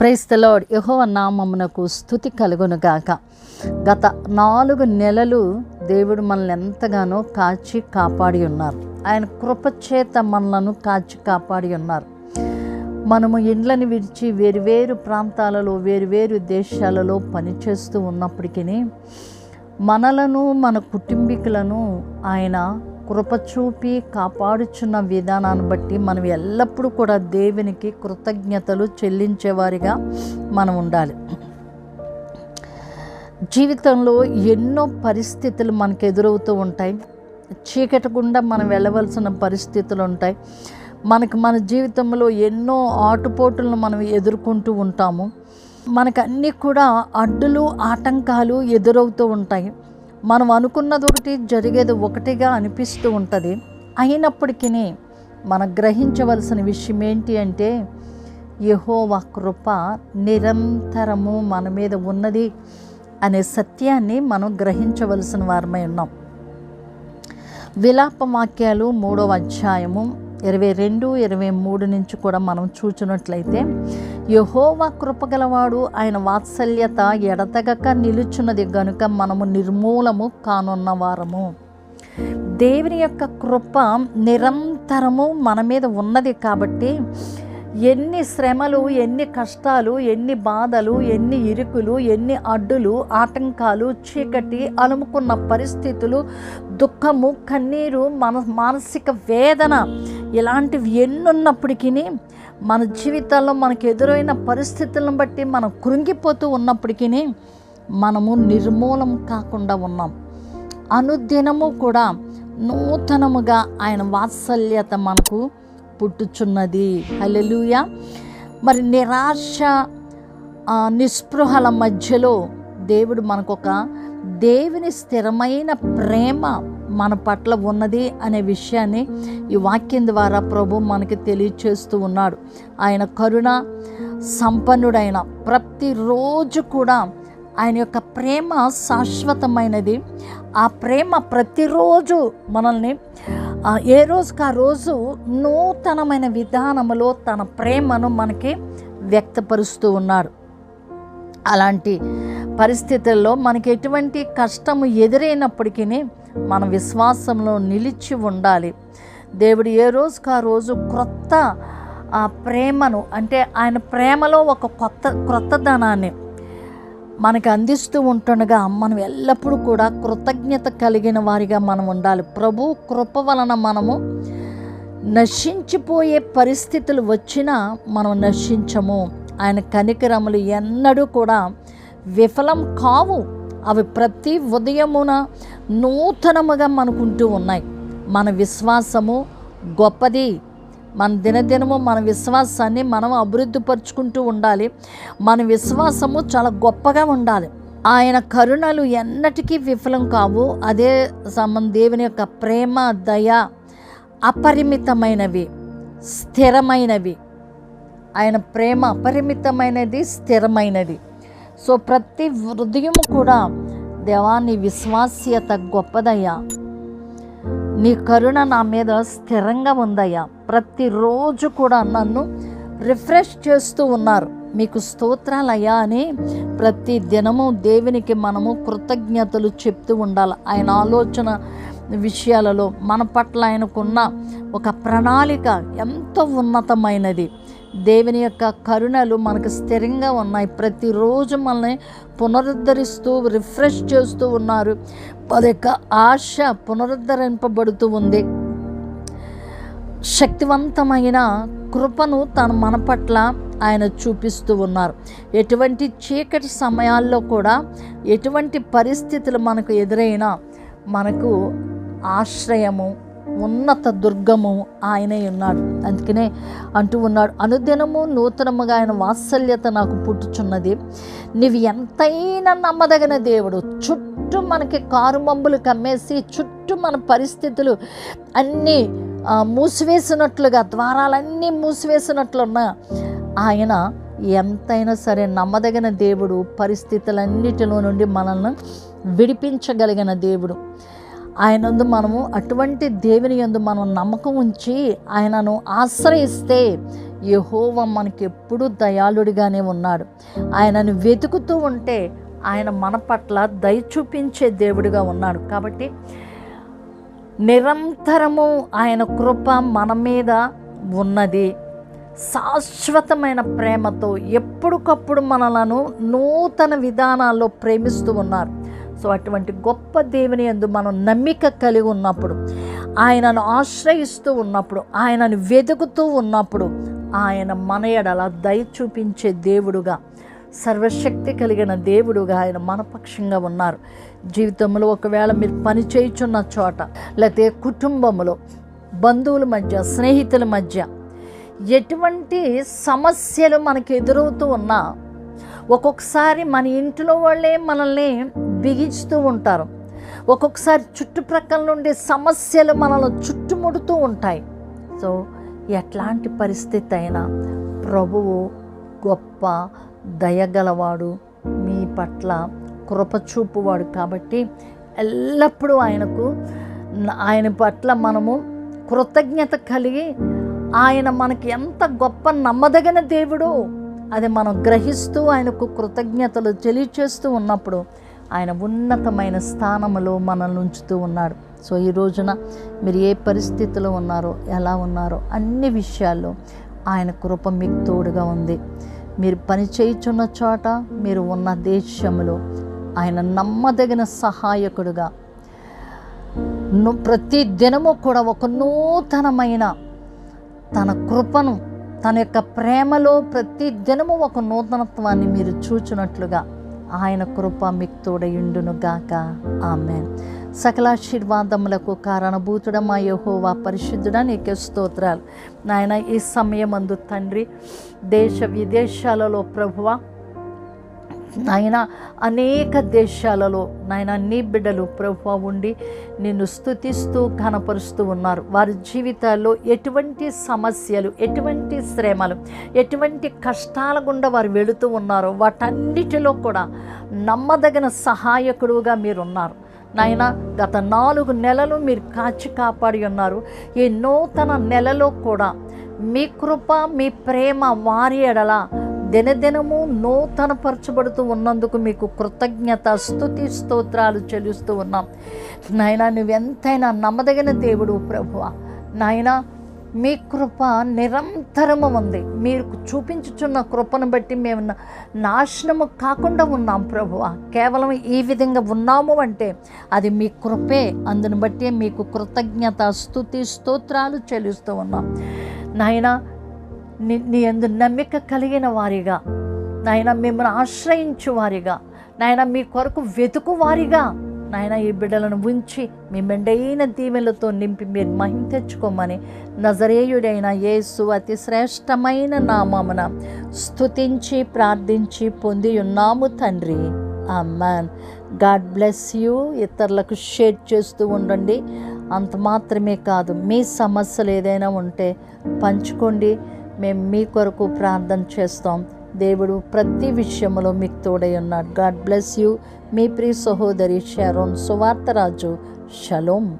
Praise the Lord యహోవ నామమునకు స్థుతి కలుగునుగాక. గత నాలుగు నెలలు దేవుడు మనల్ని ఎంతగానో కాచి కాపాడి ఉన్నారు. ఆయన కృపచేత మనలను కాచి కాపాడి ఉన్నారు. మనము ఇండ్లని విడిచి వేరువేరు ప్రాంతాలలో వేరువేరు దేశాలలో పనిచేస్తూ ఉన్నప్పటికీ మనలను మన కుటుంబీకులను ఆయన కృపచూపి కాపాడుచున్న విధానాన్ని బట్టి మనం ఎల్లప్పుడూ కూడా దేవునికి కృతజ్ఞతలు చెల్లించేవారిగా మనం ఉండాలి. జీవితంలో ఎన్నో పరిస్థితులు మనకు ఎదురవుతూ ఉంటాయి. చీకటి గుండా మనం వెళ్ళవలసిన పరిస్థితులు ఉంటాయి. మనకు మన జీవితంలో ఎన్నో ఆటుపోటులను మనం ఎదుర్కొంటూ ఉంటాము. మనకు అన్నీ కూడా అడ్డులు ఆటంకాలు ఎదురవుతూ ఉంటాయి. మనం అనుకున్నది ఒకటి జరిగేది ఒకటిగా అనిపిస్తూ ఉంటుంది. అయినప్పటికీ మనం గ్రహించవలసిన విషయం ఏంటి అంటే యహోవా కృప నిరంతరము మన మీద ఉన్నది అనే సత్యాన్ని మనం గ్రహించవలసిన వారమై ఉన్నాం. విలాప వాక్యాలు మూడవ అధ్యాయము ఇరవై రెండు ఇరవై మూడు నుంచి కూడా మనం చూచినట్లయితే యహోవా కృపగలవాడు ఆయన వాత్సల్యత ఎడతగక నిలుచున్నది గనుక మనము నిర్మూలము కానున్న వారము. దేవుని యొక్క కృప నిరంతరము మన మీద ఉన్నది కాబట్టి ఎన్ని శ్రమలు ఎన్ని కష్టాలు ఎన్ని బాధలు ఎన్ని ఇరుకులు ఎన్ని అడ్డులు ఆటంకాలు చీకటి అలుముకున్న పరిస్థితులు దుఃఖము కన్నీరు మన మానసిక వేదన ఇలాంటివి ఎన్నున్నప్పటికీ మన జీవితాల్లో మనకు ఎదురైన పరిస్థితులను బట్టి మనం కృంగిపోతూ ఉన్నప్పటికీ మనము నిర్మూలం కాకుండా ఉన్నాం. అనుదినము కూడా నూతనముగా ఆయన వాత్సల్యత మనకు పుట్టుచున్నది. హలెలుయ మరి నిరాశ నిస్పృహల మధ్యలో దేవుడు మనకొక దేవుని స్థిరమైన ప్రేమ మన పట్ల ఉన్నది అనే విషయాన్ని ఈ వాక్యం ద్వారా ప్రభు మనకి తెలియచేస్తూ ఉన్నాడు. ఆయన కరుణ సంపన్నుడైన ప్రతిరోజు కూడా ఆయన యొక్క ప్రేమ శాశ్వతమైనది. ఆ ప్రేమ ప్రతిరోజు మనల్ని ఏ రోజుకి ఆ రోజు నూతనమైన విధానములో తన ప్రేమను మనకి వ్యక్తపరుస్తూ ఉన్నాడు. అలాంటి పరిస్థితుల్లో మనకి ఎటువంటి కష్టము ఎదురైనప్పటికీ మన విశ్వాసంలో నిలిచి ఉండాలి. దేవుడు ఏ రోజుకు ఆ రోజు క్రొత్త ఆ ప్రేమను అంటే ఆయన ప్రేమలో ఒక కొత్త క్రొత్తదనాన్ని మనకి అందిస్తూ ఉంటుండగా మనం ఎల్లప్పుడూ కూడా కృతజ్ఞత కలిగిన వారిగా మనం ఉండాలి. ప్రభు కృప వలన మనము నశించిపోయే పరిస్థితులు వచ్చినా మనం నశించము. ఆయన కనికరములు ఎన్నడూ కూడా విఫలం కావు. అవి ప్రతి ఉదయమున నూతనముగా మనకుంటూ ఉన్నాయి. మన విశ్వాసము గొప్పది. మన దినదినము మన విశ్వాసాన్ని మనం అభివృద్ధి పరుచుకుంటూ ఉండాలి. మన విశ్వాసము చాలా గొప్పగా ఉండాలి. ఆయన కరుణలు ఎన్నటికీ విఫలం కావు. అదే సంబంధ దేవుని యొక్క ప్రేమ దయ అపరిమితమైనవి స్థిరమైనవి. ఆయన ప్రేమ అపరిమితమైనది స్థిరమైనది. సో ప్రతి హృదయం కూడా దేవాన్ని విశ్వాస్యత గొప్పదయ్యా. నీ కరుణ నా మీద స్థిరంగా ఉందయ్యా. ప్రతిరోజు కూడా నన్ను రిఫ్రెష్ చేస్తూ ఉన్నారు. మీకు స్తోత్రాలయ్యా అని ప్రతి దినము దేవునికి మనము కృతజ్ఞతలు చెప్తూ ఉండాలి. ఆయన ఆలోచన విషయాలలో మన పట్ల ఆయనకున్న ఒక ప్రణాళిక ఎంతో ఉన్నతమైనది. దేవుని యొక్క కరుణలు మనకు స్థిరంగా ఉన్నాయి. ప్రతిరోజు మనల్ని పునరుద్ధరిస్తూ రిఫ్రెష్ చేస్తూ ఉన్నారు. వారి యొక్క ఆశ పునరుద్ధరింపబడుతూ ఉంది. శక్తివంతమైన కృపను తన మన పట్ల ఆయన చూపిస్తూ ఉన్నారు. ఎటువంటి చీకటి సమయాల్లో కూడా ఎటువంటి పరిస్థితులు మనకు ఎదురైనా మనకు ఆశ్రయము ఉన్నత దుర్గము ఆయనే ఉన్నాడు. అందుకనే అంటూ ఉన్నాడు అనుదినము నూతనముగా ఆయన వాత్సల్యత నాకు పుట్టుచున్నది. నీవు ఎంతైనా నమ్మదగిన దేవుడు. చుట్టూ మనకి కారు మబ్బులు కమ్మేసి చుట్టూ మన పరిస్థితులు అన్నీ మూసివేసినట్లుగా ద్వారాలన్నీ మూసివేసినట్లున్న ఆయన ఎంతైనా సరే నమ్మదగిన దేవుడు. పరిస్థితులన్నిటిలో నుండి మనల్ని విడిపించగలిగిన దేవుడు. ఆయనందు మనము అటువంటి దేవుని యందు మనం నమ్మకం ఉంచి ఆయనను ఆశ్రయిస్తే యహోవ మనకి ఎప్పుడూ దయాళుడిగానే ఉన్నాడు. ఆయనను వెతుకుతూ ఉంటే ఆయన మన పట్ల దయ చూపించే దేవుడిగా ఉన్నాడు. కాబట్టి నిరంతరము ఆయన కృప మన మీద ఉన్నది. శాశ్వతమైన ప్రేమతో ఎప్పటికప్పుడు మనలను నూతన విధానాల్లో ప్రేమిస్తూ ఉన్నారు. సో అటువంటి గొప్ప దేవుని ఎందు మనం నమ్మిక కలిగి ఉన్నప్పుడు ఆయనను ఆశ్రయిస్తూ ఉన్నప్పుడు ఆయనను వెతుకుతూ ఉన్నప్పుడు ఆయన మన ఎడల దయ చూపించే దేవుడుగా సర్వశక్తి కలిగిన దేవుడుగా ఆయన మనపక్షంగా ఉన్నారు. జీవితంలో ఒకవేళ మీరు పని చేయుచున్న చోట లేకపోతే కుటుంబంలో బంధువుల మధ్య స్నేహితుల మధ్య ఎటువంటి సమస్యలు మనకు ఎదురవుతూ ఉన్నా ఒక్కొక్కసారి మన ఇంట్లో వాళ్ళే మనల్ని బిగించుతూ ఉంటారు. ఒక్కొక్కసారి చుట్టుప్రక్కల నుండి సమస్యలు మనల్ని చుట్టుముడుతూ ఉంటాయి. సో ఎట్లాంటి పరిస్థితి అయినా ప్రభువు గొప్ప దయగలవాడు మీ పట్ల కృపచూపువాడు కాబట్టి ఎల్లప్పుడూ ఆయనకు ఆయన పట్ల మనము కృతజ్ఞత కలిగి ఆయన మనకి ఎంత గొప్ప నమ్మదగిన దేవుడు అది మనం గ్రహిస్తూ ఆయనకు కృతజ్ఞతలు తెలియచేస్తూ ఉన్నప్పుడు ఆయన ఉన్నతమైన స్థానంలో మనల్ని ఉంచుతూ ఉన్నాడు సో ఈ రోజున మీరు ఏ పరిస్థితిలో ఉన్నారో ఎలా ఉన్నారో అన్ని విషయాల్లో ఆయన కృప మీకు తోడుగా ఉంది. మీరు పని చేయుచున్న చోట మీరు ఉన్న దేశంలో ఆయన నమ్మదగిన సహాయకుడుగా. ప్రతి దినము కూడా ఒక నూతనమైన తన కృపను తన యొక్క ప్రేమలో ప్రతి దినము ఒక నూతనత్వాన్ని మీరు చూచినట్లుగా ఆయన కృప మీకు తోడయుండును గాక. ఆమె సకలాశీర్వాదములకు కారణభూతుడమా యహోవా పరిశుద్ధుడా నీకే స్తోత్రాలు. నాయన ఈ సమయమందు తండ్రి దేశ విదేశాలలో ప్రభువ నాయన అనేక దేశాలలో నాయన నీ బిడ్డలు ప్రభు ఉండి నిన్ను స్తుతిస్తూ కనపరుస్తూ ఉన్నారు. వారి జీవితాల్లో ఎటువంటి సమస్యలు ఎటువంటి శ్రమలు ఎటువంటి కష్టాల గుండా వారు వెళుతూ ఉన్నారో వాటన్నిటిలో కూడా నమ్మదగిన సహాయకుడుగా మీరున్నారు. నాయన గత నాలుగు నెలలు మీరు కాచి కాపాడి ఉన్నారు. ఈ నూతన నెలలో కూడా మీ కృప మీ ప్రేమ వారి ఎడల దినదినము నూతనపరచబడుతూ ఉన్నందుకు మీకు కృతజ్ఞత స్తుతి స్తోత్రాలు చెల్లిస్తూ ఉన్నాం. నాయన నువ్వెంతైనా నమ్మదగిన దేవుడు ప్రభువ. నాయన మీ కృప నిరంతరము ఉంది. మీరు చూపించుచున్న కృపను బట్టి మేము నాశనము కాకుండా ఉన్నాం ప్రభువ. కేవలం ఈ విధంగా ఉన్నాము అంటే అది మీ కృపే. అందుని బట్టి మీకు కృతజ్ఞత స్థుతి స్తోత్రాలు చెల్లిస్తూ ఉన్నాం. నాయన నీ నీ ఎందు నమ్మిక కలిగిన వారిగా. నాయన మిమ్మల్ని ఆశ్రయించు వారిగా. నాయన మీ కొరకు వెతుకు వారిగా. నాయన ఈ బిడ్డలను ఉంచి మీ మెండైన దీవెలతో నింపి మీరు మహిమ తెచ్చుకోమని నజరేయుడైన యేసు అతి శ్రేష్టమైన నామమున స్తుతించి ప్రార్థించి పొంది ఉన్నాము తండ్రి. Amen God bless you. ఇతరులకు షేర్ చేస్తూ ఉండండి. అంత మాత్రమే కాదు మీ సమస్యలు ఏదైనా ఉంటే పంచుకోండి. మేము మీ కొరకు ప్రార్థన చేస్తాం. దేవుడు ప్రతి విషయంలో మీకు తోడై ఉన్నాడు. God bless you. మీ ప్రియ సహోదరి షారోన్ సువార్తరాజు షలోం.